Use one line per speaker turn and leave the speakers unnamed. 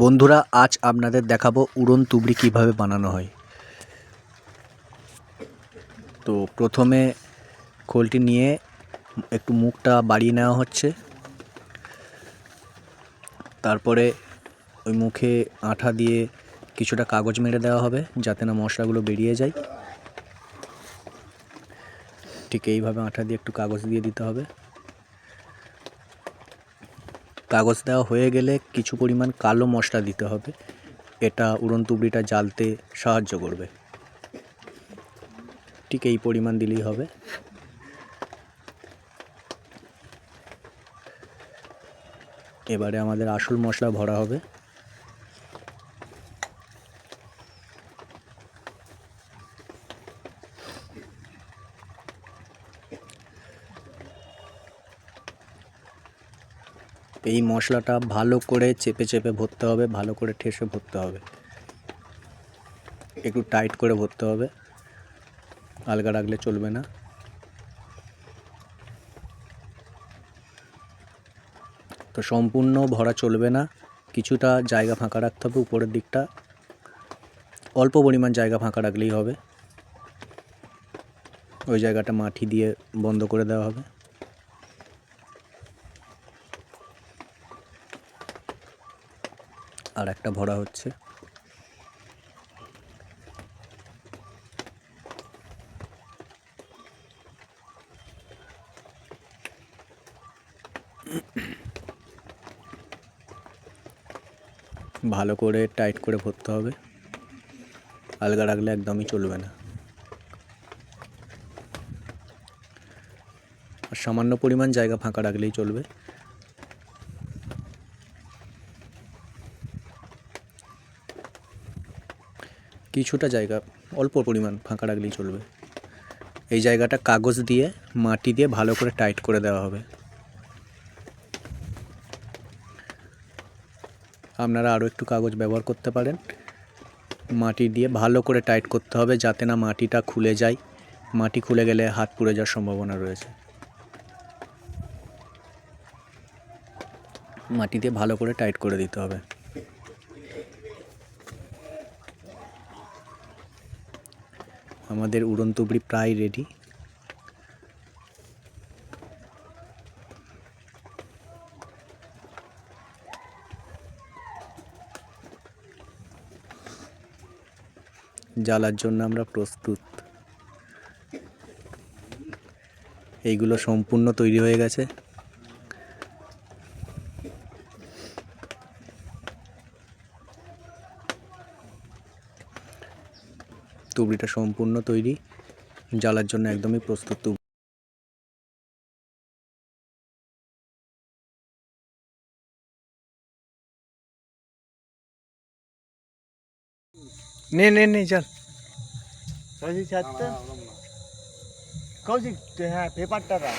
বন্ধুরা, আজ আপনাদের দেখাবো উড়ন তুবড়ি কীভাবে বানানো হয়। তো প্রথমে খোলটি নিয়ে একটু মুখটা বাড়িয়ে নেওয়া হচ্ছে। তারপরে ওই মুখে আঠা দিয়ে কিছুটা কাগজ মেরে দেওয়া হবে, যাতে না মশলাগুলো বেরিয়ে যায়। ঠিক এইভাবে আঠা দিয়ে একটু কাগজ দিয়ে দিতে হবে। কাগজ দেওয়া হয়ে গেলে কিছু পরিমাণ কালো মশলা দিতে হবে। এটা উড়ন তুবড়িটা জ্বালতে সাহায্য করবে। ঠিক এই পরিমাণ দিলেই হবে। এবারে আমাদের আসল মশলা ভরা হবে। এই মশলাটা ভালো করে চেপে চেপে ভরতে হবে, ভালো করে ঠেসে ভরতে হবে। একটু টাইট করে ভরতে হবে। আলগা রাখলে চলবে না। তো সম্পূর্ণ ভরা চলবে না। কিছুটা জায়গা ফাঁকা রাখতে হবে উপরের দিকটা। অল্প পরিমাণ জায়গা ফাঁকা রাখলেই হবে। ওই জায়গাটা মাটি দিয়ে বন্ধ করে দেওয়া হবে। আর একটা ভরা হচ্ছে। ভালো করে টাইট করে ভরতে হবে। আলগা রাখলে একদমই চলবে না। আর সামান্য পরিমাণ জায়গা ফাঁকা রাখলেই চলবে। কিছুটা জায়গা, অল্প পরিমাণ ফাঁকা রাখলেই চলবে। এই জায়গাটা কাগজ দিয়ে, মাটি দিয়ে ভালো করে টাইট করে দেওয়া হবে। আপনারা আরও একটু কাগজ ব্যবহার করতে পারেন। মাটি দিয়ে ভালো করে টাইট করতে হবে যাতে না মাটিটা খুলে যায়। মাটি খুলে গেলে হাত পুড়ে যাওয়ার সম্ভাবনা রয়েছে। মাটি দিয়ে ভালো করে টাইট করে দিতে হবে। আমাদের উড়ন তুবড়ি প্রায় রেডি জ্বালার জন্য আমরা প্রস্তুত। এইগুলো সম্পূর্ণ তৈরি হয়ে গেছে। তুবড়িটা সম্পূর্ণ তৈরি জ্বালার জন্য একদমই প্রস্তুত তুবড়ি। নে নে নে চল
কৌশিক হ্যাঁ পেপারটা রাখ।